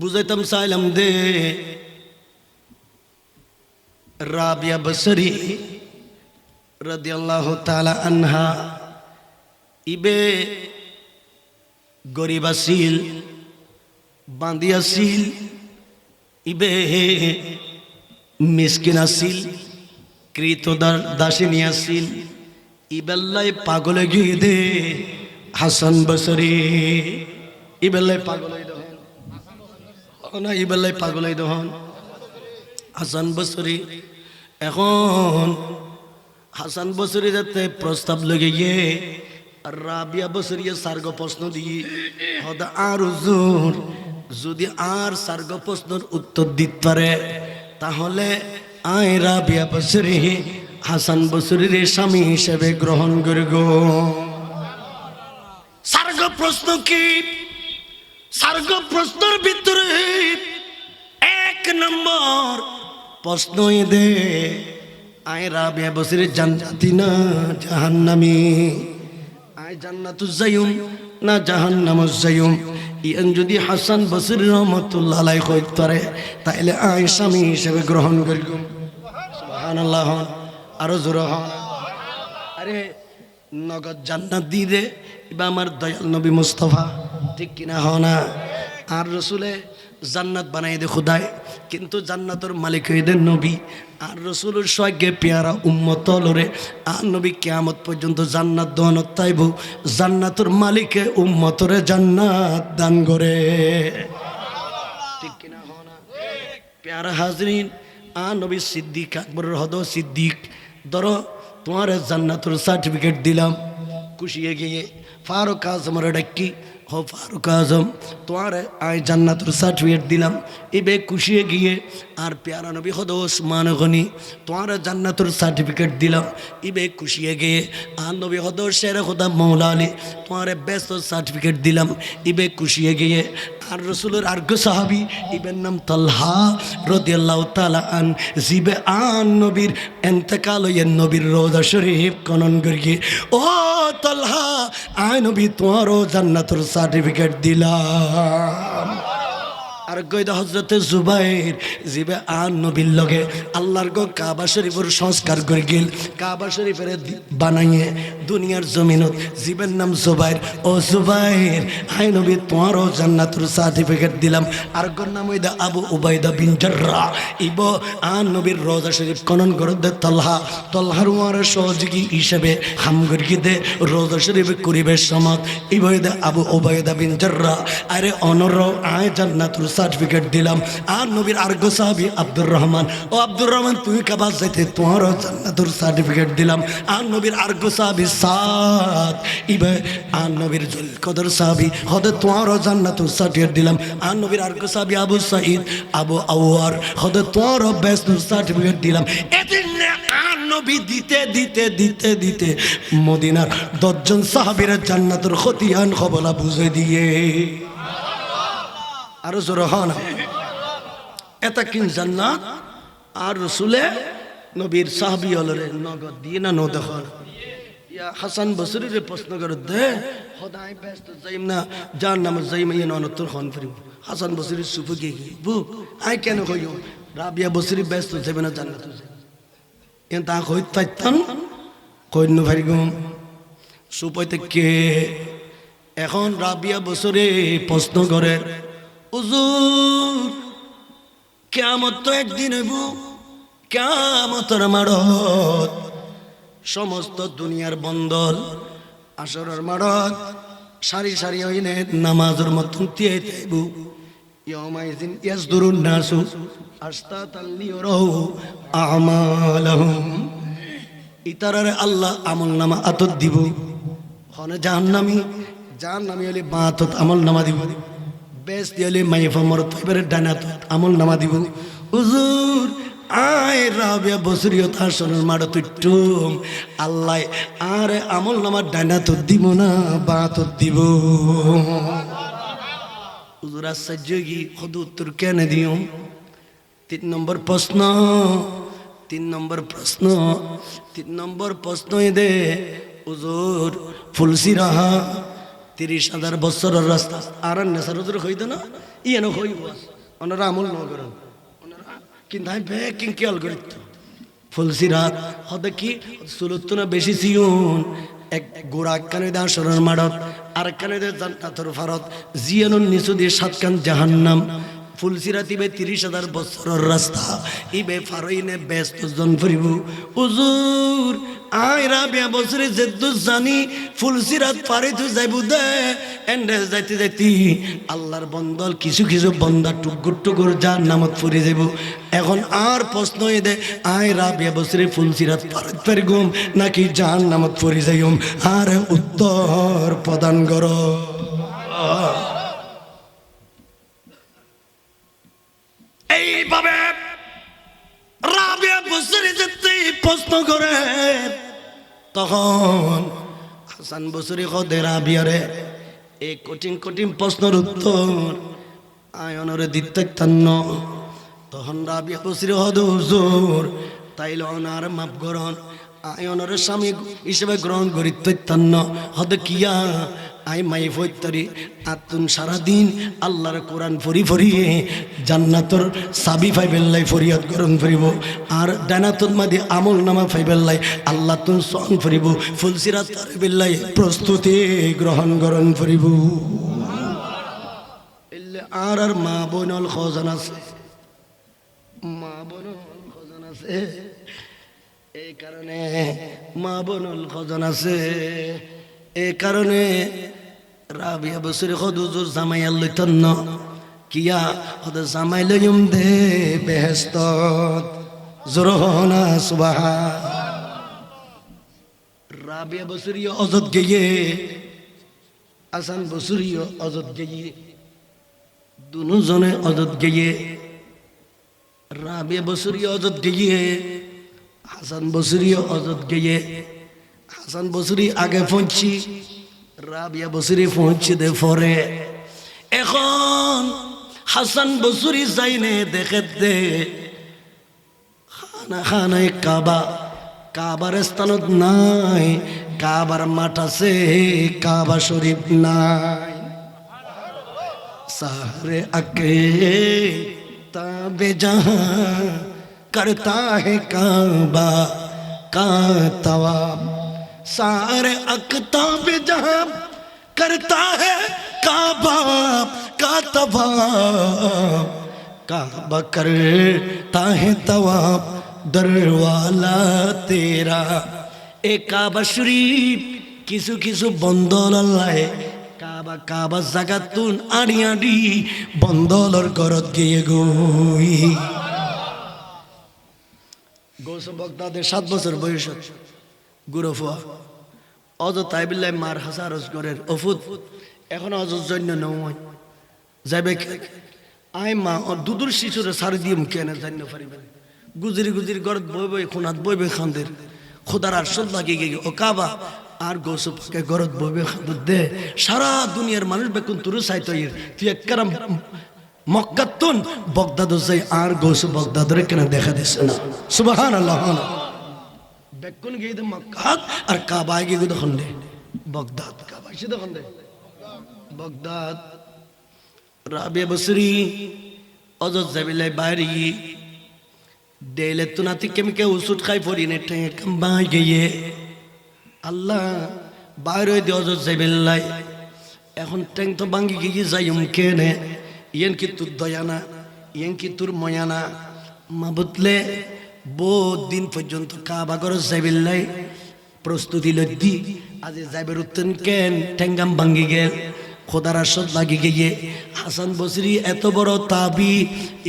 বুঝাইতাম চাইলাম দে। রাবিয়া বসরি রাদিয়াল্লাহু তাআলা আনহা, ইবে গরিব আছিল বাঁধি আছিল ইবে মিসকিন আছিল কৃত দাসিনী আছিল ইবেল্লাই পাগলে গিয়ে দে হাসান বসরি ইবেল্লাই পাগল না ইবেল্লাই পাগল দহন হাসান বসরি এখন হাসান বসরি যাতে প্রস্তাব লগে গিয়ে আর রাবিয়া বসরিয়া সার্গ প্রশ্ন দিয়ে হদা আর হুজুর যদি আর সার্গ প্রশ্নের উত্তর দিতে পারে তাহলে আয় রাবিয়া বসরি হাসান বসরির স্বামী হিসেবে গ্রহণ করব সার্গ প্রশ্ন কি? সার্গ প্রশ্নের ভিতরে এক নম্বর প্রশ্ন দে, আয় রাবিয়া বসরির জান্নাতি না জাহান্নামি। আয় জান্নাতু যাইম না জাহান্নামু যাইম ইয়ান যদি হাসান বসরি রহমতুল্লাহ আলাই কইতে পারে তাইলে আয় স্বামী হিসেবে গ্রহণ করিব। সুবহানাল্লাহ আরও জোর হন। আরে নগদ জান্নাত দিয়ে দে, এবার আমার দয়াল নবী মুস্তফা। ঠিক কিনা হ না। আর রসুলে জান্নাত বানাই দে খুদায় কিন্তু জান্নাতর মালিক হয়ে দেন নবী। আর রসুলের সঙ্গে পেয়ারা উম্মত লরে আর নবী কেয়ামত পর্যন্ত জান্নাত দহন তাইব জান্নাতর মালিকে উম্মতরে জান্নাত দান করে। ঠিক কিনা হ না। প্যারা হাজরিন আ নবী সিদ্দিক আকবর হদ সিদ্দিক। ধরো, তোমার জান্নাতুর সার্টিফিকেট দিলাম। খুশিয়ে গিয়ে ফারুক আজমের ডাক্কি হো ফারুক আজম তোমার আয় জান্নাতুর সার্টিফিকেট দিলাম। এবে খুশিয়ে গিয়ে আর প্যারা নবী হদ ওসমান গনি, তোমার জান্নাতুর সার্টিফিকেট দিলাম। ইবে খুশিয়ে গিয়ে, আর নবী হদ শের খোদা মৌলা আলী তোমার ব্যস্ত সার্টিফিকেট দিলাম। ইবে খুশিয়ে গিয়ে, আর রসুলের আর্ঘ সাহাবি, ইবের নাম তলহা রদিয়াল্লাহ তালা আন, জিবে আন নবীর এন্তেকাল হইয়ের নবীর রোজা শরীফ কনন করিয়ে ও তলহা, আয় নবী, তোমারও জান্নাতুর সার্টিফিকেট দিলাম। আর গৈদ হজরতে জুবাইর জিবে আন নবীর লগে আল্লাহর গো কাবা শরীফের সংস্কার করে গেল। কাবা শরীফের বানাইয়ে দুনিয়ার জমিনত জীবের নাম জুবাইর। ও জুবাইর হাই নবী, তোমারও জান্নাতুর সার্টিফিকেট দিলাম। আর গর নাম হইদা আবু উবাইদা বিন জাররা। ইব আন নবীর রোজা শরীফ কনন করে দে তলহা। তলহার উয়ার সহযোগী হিসেবে হাম গরিকে দে রোজা শরীফ করিবে সমাজ। ইবইদা আবু ওবায়দা বিন জাররা। আরে অনর আয় জান্নাতুর সার্টিফিকেট দিলাম। আর নবীর আর্গ সাহাবি আব্দুর রহমান, ও আব্দুর রহমান, তুই কাবাস যাইতে তোমারও জান্নাতুর সার্টিফিকেট দিলাম? আর নবীর আর্গ সাহাবি সাত ইবে, আর নবীর জুল কদর সাহাবি, হদে তোমারও জান্নাতুর সার্টিফিকেট দিলাম। আর নবীর আর্গ সাহাবি আবু সাইদ আবু আওয়ার হদে তোমারও ব্যস্ত সার্টিফিকেট দিলাম। দিতে দিতে দিতে দিতে মদিনার দশজন সাহাবির জান্নাতুর খতিয়ান খবলা বুঝে দিয়ে আরও জোর হন। এটা কিন জান্নাত? আর রসুলে নবীর সাহাবি হলরে নগদ দিয়ে না নদ ইয়া হাসান বসরিরে প্রশ্ন করে, দে সদায় ব্যস্ত যাইম না, যার নাম যাইম ইয়ে ননতর খন ফিরিব হাসান বসরি সুফু গিয়ে গিয়ে বু আই কেন কইও? রাবিয়া বসরি ব্যস্ত যাবে না জান্নাত এন তা কই তাইতাম? কই ভাই গুম সুপাইতে কে? এখন রাবিয়া বছরে প্রশ্ন করে উজুর কেমত তো একদিন হইব কেমতর মারত। সমস্ত দুনিয়ার বন্দল আসরের মারত, সারি সারি হইনে নামাজের মতন তিয়াই তাইব ইয়মাইজিন ইয়াসদুরুন নাসু আস্তাতাল লিয়ারাউ আমালাহুম। ইতারারে আল্লাহ আমল নামা আতত দিব। হনে জাহান্নামি জাহান্নামি হলে বাঁতত আমল নামা দিব। বেশ দিলে মাইফা মরত এবারে ডানাত আমল নামা দিব। হুজুর, আয় রাবিয়া বসরিয়ত আসনের মাড়ো তুইটুম আল্লাহ, আরে আমল নামা ডানাত দিব না বাঁতত দিব। হুজুর আশ্চর্য কি কত উত্তর কেন দিও তিন নম্বর প্রশ্ন, তিন নম্বর প্রশ্ন, তিন নম্বর প্রশ্ন দে। হুজুর ফুলসি রাহা তিরিশ হাজার বছরের রাস্তা। আর নেশার ওদের হইতো না? ইয়েন হইব। ওনারা আমল ন করেন। কিন্তু আমি বে কিং খেয়াল করি ফুলসি রাত হতে কি সুলুত্ত না বেশি সিউন। এক গোড়া কানে দা সরের মাডত। আর কানে দে জান্নাতর ফারত। জিয়ানুন নিচু দিয়ে সাতকান জাহান্নাম। ফুলসিরাত ইবে তিরিশ হাজার বছরের রাস্তা, ইবে ফারইনে ব্যস্ত জন ফুরিব। উজুর আয়রা বিয়া বছরে যেদু জানি, ফুলসিরাত পারে তো যাইব দে। এন্ডে যাইতে যাইতে আল্লাহর বন্দল কিছু কিছু বন্দা টুকুর টুকুর যার নামত ফুরি যাইব। এখন আর প্রশ্ন দে, আয়রা বিয়া বছরে ফুলসিরাত পারে পারিগুম নাকি যার নামত ফুরি যাইম আর উত্তর প্রদান করো। তখন হাসান বসুরি কদের আবিয়ারে এই কঠিন কঠিন প্রশ্নের উত্তর আয়নরে দিতে তান্ন তখন রাবিয়া বসুরি হদ হুজুর তাইল অনার মাপ গ্রহণ আয়নরে স্বামী হিসেবে গ্রহণ করি তৈতান্ন হদ কিয়া আই মাই ফৈতরি আতুন সারাদিন আল্লাহর কোরআন ফরি ফরিয়ে জান্নাতর সাবি ফাইবেল্লাই ফরিয়াদ গরম ফরিব আর ডানাতর মাদি আমল নামা ফাইবেল্লাই আল্লাহ তুন সং ফরিব ফুলসিরাত বেল্লাই প্রস্তুতি গ্রহণ গরম ফরিব আর আর মা বোনল খজান আছে, মা বোনল খজান আছে, এই কারণে মা বোনল খজন আছে। এই কারণে রাবিয়া বছরে সদুজুর জামাইয়ার লইতন ন কিয়া হদ জামাই লইম দে বেহেস্ত জোরহনা সুবাহা রাবিয়া বছরীয় অজত গিয়ে আসান বছরীয় অজত গিয়ে দুজনে অজত গিয়ে রাবিয়া বছরীয় অজত গিয়ে হাসান বসুরিও অজত গিয়ে হাসান বসুরি আগে পৌঁছি রাবিয়া বসুরি পৌঁছে দে পরে এখন হাসান বসুরি যাইনে দেখে দে খানা খানায় কাবা কাবার স্থানত নাই কাবার মাঠ আছে কাবা শরীফ নাই सारे अके ताबे जहां करता है काबा का तवाब सारे अकताब जहां करता है काबा का तवाब काबा करता है तवाब दरवाला तेरा এ কাবা শরীফ কিছু কিছু বন্দল আল্লাহে কাবা কাবা জাগাতুন আড়ি আড়ি বন্দলর ঘরত গিয়ে গই গোস বগদাদের সাত বছর বয়স গুরফুয়া অজ তাইবিল্লাই মার হাসারস গরের অফুত। এখন অজ জন্য নয় যাবে? আই মা, ও দুদুর শিশুরে সারি দিয়ে কেনে জান্য পারিবেন। গুজরি গুজরি গরত বই বই খুনাত বই বই খান্দের খোদার আর সব লাগে গিয়ে ও কাবা, আর গৌসুফকে গরত বই বই খান্দের দে, সারা দুনিয়ার মানুষ বেকুন তুরু সাইতো তুই একরাম মক্কাতুন বগদাদ আর গৌসু বগদাদরে কেন দেখা দিছে না? সুবহান আল্লাহ বেকুন গিয়ে দে মক্কাত আর কাবা গিয়ে দেখুন দে বগদাদ কাবা সে দেখুন দে বগদাদ রাবিয়া বসরি অজত যাবিলাই বাইরি দেলে তো নাতি কেমকে ওষুধ খাই পড়ি নে ঠেঙে কাম্বাই গিয়ে। আল্লাহ, বাইরে দিয়ে অজত যাইবেলাই এখন ট্যাং তো ভাঙ্গি গিয়ে যাই কেনে ইয়েন কি তোর দয়ানা, ইয়েন কি তোর ময়ানা। মা বুতলে বহুত দিন পর্যন্ত কাবা করে যাইবেলাই প্রস্তুতি লদ্দি আজি যাইবের উত্তন কেন? ঠেঙ্গাম ভাঙ্গি গেল। খোদার আসত লাগি গিয়ে হাসান বসরি এত বড় তাবি,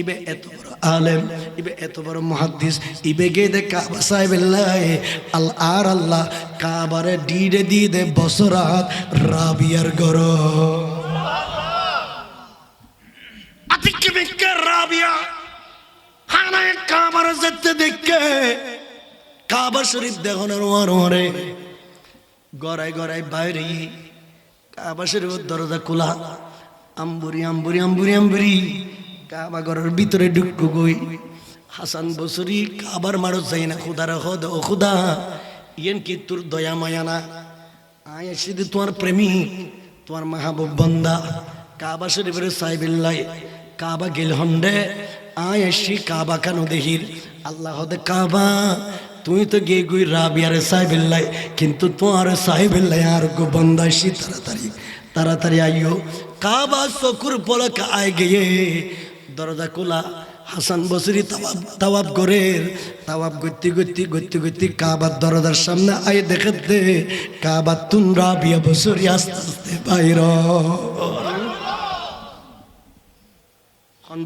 ইবে এত বড় আলেম, ইবে এত বড় মহাদ্দিস, ইবে গে দে কাবা সাহেবেল্লাই আল আর আল্লাহ কাবারে ডিডে দি দে বসরাত রাবিয়ার গর আতিকে বিকে রাবিয়া হানায় কাবার যেতে দেখে কাবা শরীফ দেখনের ওয়ার ওয়ারে গড়াই গড়াই বাইরে। কাবা শরীফের দরজা খোলা। আম্বুরি আম্বুরি আম্বুরি আম্বুরি। কাবা ঘরের ভিতরে ঢুকবো গই হাসান বসরি কাবার মারো যাই না খুদার হদ ও খুদা। ইয়েন কি তোর দয়া, মায়া না? আয় সিদ্ধ তোমার প্রেমিক, তোমার মাহবুব বন্দা। কাবা শরীফের সাইবিল্লাই কাবা গেল হন্ডে আয় এসি কাবা কেন দেহির। আল্লাহ কাবা, তুই তো গে গুই রাবিয়ারে সাইবিল্লাই কিন্তু তোমার সাইবিল্লাই আর গো বন্দা এসি তাড়াতাড়ি তাড়াতাড়ি আইও। কাবা চকুর পলক আয় গিয়ে, দরজা খোলা, হাসান বসরি তাওয়াব তাওয়াব করে, তাওয়াব গতি গতি গতি গতি কাবার দরজার সামনে আয় দেখে দে কাবার তুন রাবিয়া বসরি আস্তে আস্তে বাইর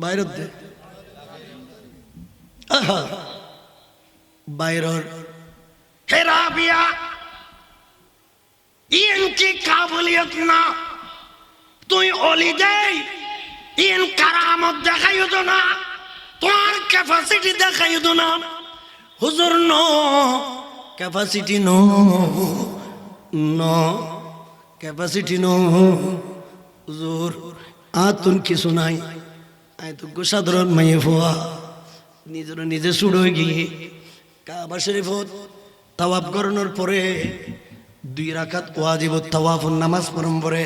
বাইর দে? বাইরর হে রাবিয়া ইন কি কাবুলিয়ত না। তুই অলি দেই, ইন কারামত দেখাইও তো না, তোমার ক্যাপাসিটি দেখাইও তো না। হুজুর, ন ক্যাপাসিটি নো, ন ক্যাপাসিটি নো। হুজুর, আতুন কিছু নাই। আই তো সাধারণ মাইয়ে ফোয়া। নিজের নিজে সুড়ো গিয়ে কাবা শরীফত তাওয়াব করানোর পরে দুই রাকাত ওয়াজিব তাওয়াফ নামাজ পড়ম পরে,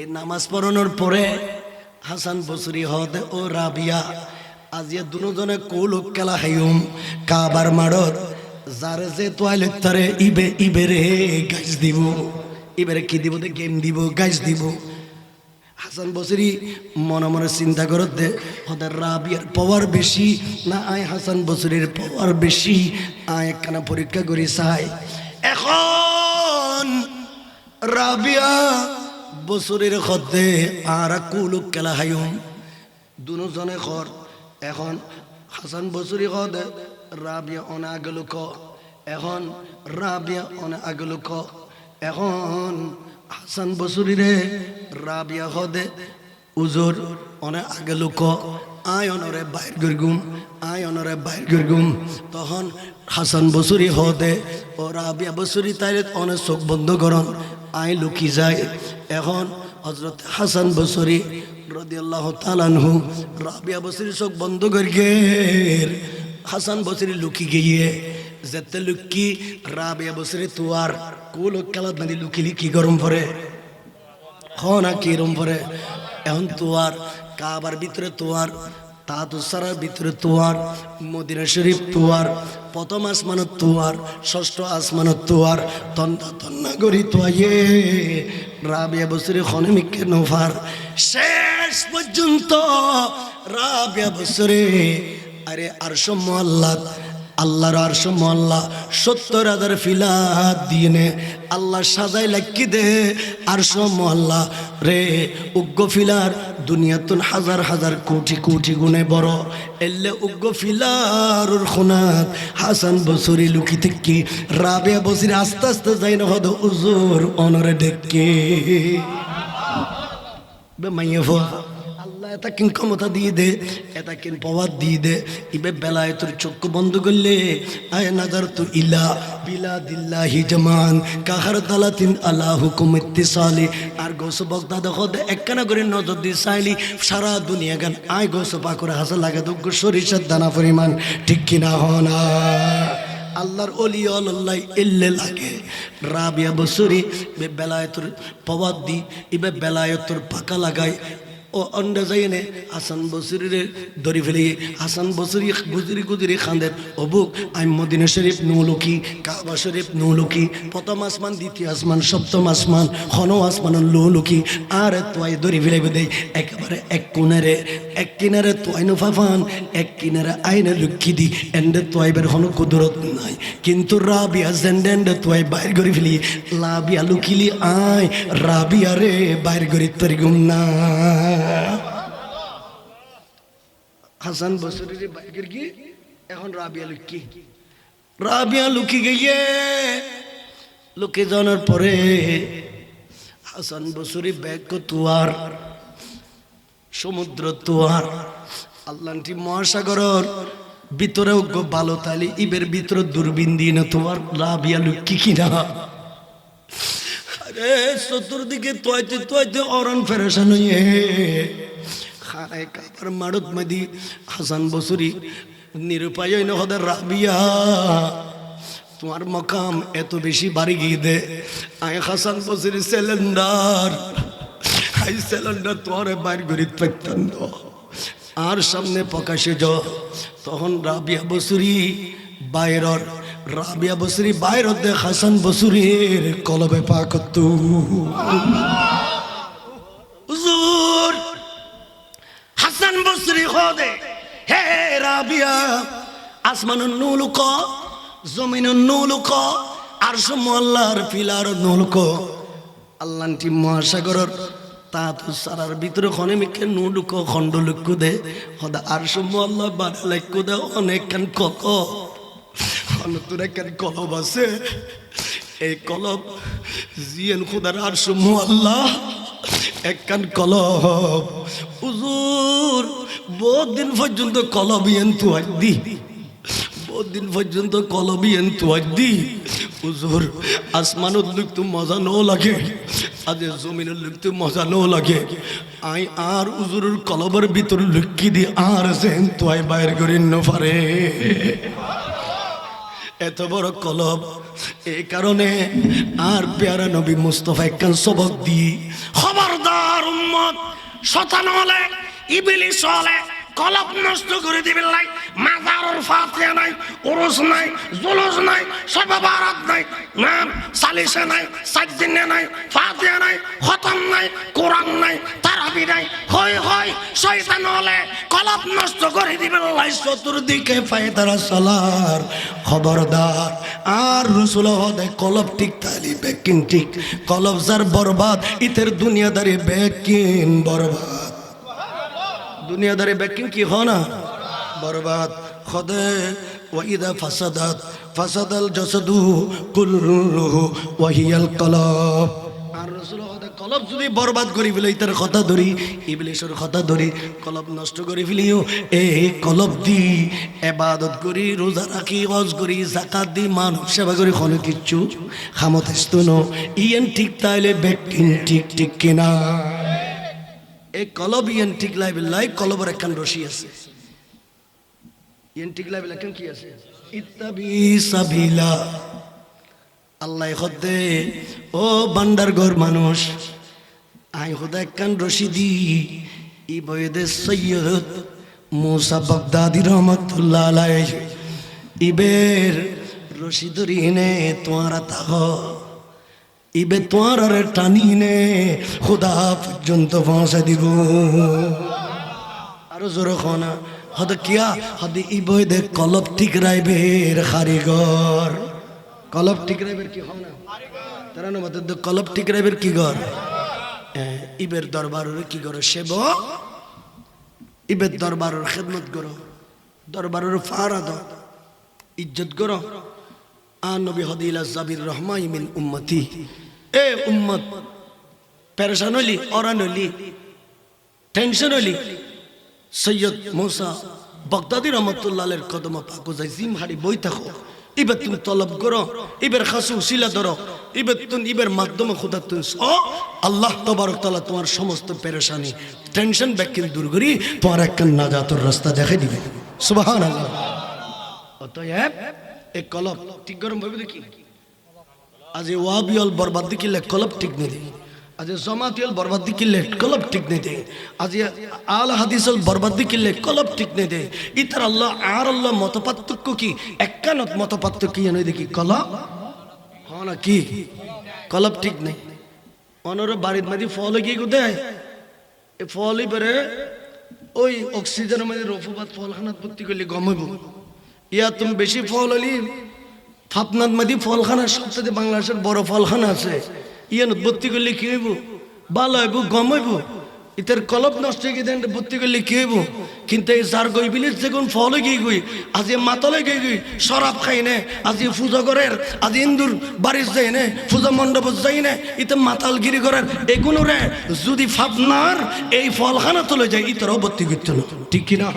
এই নামাজ পড়ানোর পরে হাসান বসরি, হদ ও রাবিয়া আজিয়া দুজনে কৌলুক কেলা হাইম কাবার মারত যারে যে তোয়ালে তারে ইবে ইবে রে গাছ দিব। ইবেরে কি দিব? গেম দিব গাছ দিব। হাসান বসরি, মনে মনে চিন্তা করত দে ওদের রাবিয়ার পাওয়ার বেশি না আয় হাসান বসরির পাওয়ার বেশি? আয় একখানা পরীক্ষা করি চাই এখন রাবিয়া বছরের খদ্দে আর কুলুক কেলা হাইম দুজনে খর। এখন হাসান বছরি খদ রাবিয়া অনে আগেলো ক এখন রাবিয়া অনে আগেলো ক এখন হাসান বছরি রে রাবিয়া খদে উজোর, অনে আগেলো ক আয় অনরে বাইর গরগুম আয় অনরে বাইর গরগুম তখন হাসান বসুরি হতে ও রাবিয়া বসুরি তাইলে অনেক চোখ বন্ধ করন আয় লুকি যায়। এখন হজরত হাসান বসুরি রদি আল্লাহ তালানহু রাবিয়া বসুরি চোখ বন্ধ করিয়ে হাসান বসুরি লুকি গিয়ে, যেতে লুকি, রাবিয়া বসুরি তুয়ার কুল খেলাত নাদি লুকিলি কি গরম পরে কি কিরম পরে এখন তোয়ার, কাবার ভিতরে তোয়ার তাতুসারার ভিতরে তোয়ার, মদিনা শরীফ তোয়ার, প্রথম আসমানত তোয়ার, ষষ্ঠ আসমানত তোয়ার, তন্না তন্না করি তোয়াইয়ে, রাবিয়া বসরে খনমিকে নোফার। শেষ পর্যন্ত রাবিয়া বসরে আরে আর আল্লাহ, আল্লাহর আরশ মোল্লা সত্তর হাজার ফিলাত দিয়ে নে, আল্লাহ সাজাই লাকি দে আরশ মোল্লা রে উগ্র ফিলার দুনিয়াতুন হাজার হাজার কোটি কোটি গুণে বড়, এলে উগ্র ফিলার খুনাত, হাসান বসরি লুকি থেকে রাবিয়া বসির আস্তে আস্তে যাই না হদ উজুর অনরে ডেকে মাইয়ে ফোয়া আল্লাহ এটা কিন ক্ষমতা দিয়ে দে এটা কিন পাওয়ার দিয়ে দে। ইবে বেলায় তোর চক্ষু বন্ধ করলে, আয় নাজার তু ইলা বিলা দিল্লাহি জামান। কাহার দালাতিন আল্লাহ হুকুম ইত্তিসালি। আর গোস দেখো দে একখানা করে নজর দিয়ে চাইলি, সারা দুনিয়া গান। আয় গোস পাকরে হাসা লাগে দুগ্গ সরিষার দানা পরিমাণ। ঠিক কিনা হনা আল্লাহর অলি আল্লাহ এল্লে লাগে। রাবিয়া বসুরি বেলায়তর পবাদ দি, ইবে বেলায়তর পাকা লাগায়। ও অন্ডে যাইনে হাসান বসুরিরে ধরি ফেলি হাসান বসুরি গুজরি গুজরি খান্দের অবুক। আই মদিনা শরীফ নৌলুকি, কাবা শরীফ নৌলুকি, প্রথম আসমান, দ্বিতীয় আসমান, সপ্তম আসমান খন আসমান লৌলুকি। আর তোয়াই ধরি ফেলে দেই, একেবারে এক কোনারে এক কিনারে তোয়াই ফাফান, এক কিনারে আইনে লুকি দি, এন্ডে তোয়াইবের হন কুদরত নাই। কিন্তু রাবিয়া জেন্ডে এন্ডে তোয়াই বাইর করে ফেলি লাবিয়া লুকিলি আয়, রাবিয়া রে বাইর করে তরি গুম না হাসান বসরি বাইকের কি? এখন রাবিয়া লুকি রাবিয়া লুকি গিয়ে লুকি যাওয়ার পরে হাসান বসরি ব্যাগ তুয়ার, সমুদ্র তুয়ার আল্লাহটি মহাসাগরর ভিতরে গো ভালো তালি ইবের ভিতরে দূরবীন দিয়ে না তোমার রাবিয়া লুকি কিনা। আরে চতুর্দিকে তোয়াইতে তোয়াইতে অরণ ফেরেশান হইয়ে খায় কাবার মারত মাদি হাসান বসুরি নিরুপায় হইন হদের রাবিয়া। তোমার মকাম এত বেশি বাড়ি গিয়ে দে। আয় হাসান বসির সিলিন্ডার। আই সিলিন্ডার, তোমার বাইর করি প্রত্যন্ত আর সামনে প্রকাশে য তখন রাবিয়া বসুরি বাইরর রাবিয়া বসুরি বাইরর দে হাসান বসুরির কলবে পাকতু হাসান বসরি খোদে হে রাবিয়া আসমানুন নুলুক জমিনুন নুলুক আর আল্লাহর পিলার নুলুক আল্লাহটি মহাসাগরর তা তো সারার ভিতরে খনে মিকে নুলুক খণ্ড লক্ষ্য দে। হদা আর আল্লাহ বাড়া লক্ষ্য দে কক তোর একখান কলব আছে, এই কলব জিয়েন খুদার আর আল্লাহ, একখান কলব। হুজুর বহুত দিন পর্যন্ত কলব ইয়েন তু দি। বহুত দিন পর্যন্ত কলব ইয়েন তু দি। হুজুর আসমানত লিখতে মজা নো লাগে, আজ জমিনের লিখতে মজা নো লাগে। আই আর হুজুরের কলবের ভিতর লিখি দি আর সেন তো আই বাইর করি ন পারে। এত বড় কলব। এই কারণে আর পেয়ারা নবী মুস্তফা একখান সবক দি খবরদার উম্মত শতান হলে ইবিলিস হলে কলব নষ্ট করে দিবেন লাই মাজারর ফাতিয়া নাই, উরুস নাই, জুলুস নাই সব বারাত নাই, নাম সালিসে নাই, সাজ্জিনে নাই, ফাতিয়া নাই, খতম নাই, কোরআন নাই, তারাবি নাই হয় হয় শয়তান হলে কলপ নষ্ট করে দিবেন লাই চতুর্দিকে ফায়দারা চলার খবরদার। আর রসুল হদে কলপ ঠিক, তালি বেকিন ঠিক কলব যার বরবাদ, ইতের দুনিয়াদারি বেকিন বরবাদ। দুনিয়াদারি বেকিন কি হয় না? বরবাদ। খদে ওয়াইদা ফাসাদাত, ফাসাদাল জাসাদু কুল্লুহু ওয়াহিয়াল কলব। আর রসুল কলব যদি বরবাদ করি ফেলে তার কথা ধরি ইবলিশের কথা ধরি, কলব নষ্ট করে ফেলিও, এই কলব দি এবাদত করি, রোজা রাখি, হজ করি জাকাত দি, মানব সেবা করি, কোনো কিচ্ছু খামত ন। ইয়েন ঠিক তাইলে বেকিন ঠিক ঠিক কিনা। এই কলব ইয়েন ঠিক লাইবে লাই কলবের একখান রশি আছে। ইয়েন ঠিক লাইবে একখান কি আছে? ইত্তাবি সাবিলা। আল্লাহ হদে ও বান্ডার ঘর মানুষ, আই হদা একখান রশি দি। ই বয়েদে সৈয়দ মুসা বাগদাদি রহমতুল্লাহ আলাই ইবের রশি ধরি নে তোমারা তাহ ইবে তোমার আরে টানি নে খুদা পর্যন্ত পৌঁছে দিব। আরও জোর খনা হদ কিয়া? হদ ইবই দে কলব ঠিক রাইবের কারিগর। কলব ঠিক রাইবের কি হনা তারা না মত কলব ঠিক রাইবের কি গর ইবের দরবারের কি করো সেব ইবের দরবারের খেদমত করো, দরবারের ফারা দাও ইজ্জত করো। আর নবী হদিলা জাবির রহমা ইমিন উম্মতি। এ উম্মত, পেরেশান হলি, অরান হলি, টেনশন হলি। সৈয়দ মৌসা বগদাদি রহমতুল্লাহের কদম পাকো যাই জিম হারি বই থাকো। এবার তুমি তলব করো এবার খাসু শিলা ধরো এবার তুমি এবার মাধ্যমে খুদা তুমি আল্লাহ তবারক তালা তোমার সমস্ত পেরেশানি, টেনশন ব্যাকিল দূর করি তোমার একটা নাজাতর রাস্তা দেখাই দিবে। আল্লাহ অতএব, এই কলব ঠিক গরম ভাবে দেখি। আজ ওয়াবিয়ল বরবাদ দিকিলে কলব ঠিক নেই দেখি আজ জমাতিয়ল বরবাদ দিকিলে কলব ঠিক নেই দে। আজ আল হাদিসল বরবাদ দিকিলে কলব ঠিক নেই দে। ইতার আল্লাহ, আর আল্লাহ মতপার্থক্য কি? একখানত মতপার্থক্য কি নই দেখি? কলব? হ্যাঁ কি? কলব ঠিক নেই। অনর বাড়ির মাঝে ফল গিয়ে কোথায় এ ফলই বেড়ে ওই অক্সিজেনের মধ্যে রফুবাদ ফলখানাত ভর্তি করলে গমইব ইয়া তুমি বেশি ফল হলি? ফাপনাথ মাদি ফলখানা সবচেয়ে বাংলাদেশের বড় ফলখানা আছে। ইয়ান ভর্তি করলে কি হইব? ভালো হইব, গম হইব? ইতার কলপ নষ্ট হয়ে গিয়ে ভর্তি করলে কি হইব? কিন্তু এই যার গই বিলি যেগুন ফল গিয়ে গই, আজি মাতলে গিয়ে গই, শরাব খাই নে, আজি পূজা করের, আজি ইন্দুর বাড়ির যাই নে, পূজা মণ্ডপ যাই নে, ইতে মাতালগিরি করার, এগুলো রে, যদি ফাপনার এই ফলখানা তুলে যায়, ইতারাও ভর্তি করতে ঠিক কিনা?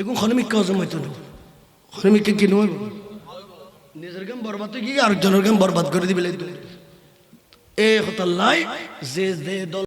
এখন খনমিক কাজ হইতো না খনমিককে কি নিজের গেম বরবাদ কি আরেকজনের গেম বরবাদ করে দিবে এই হতাল্লাই যে যে দল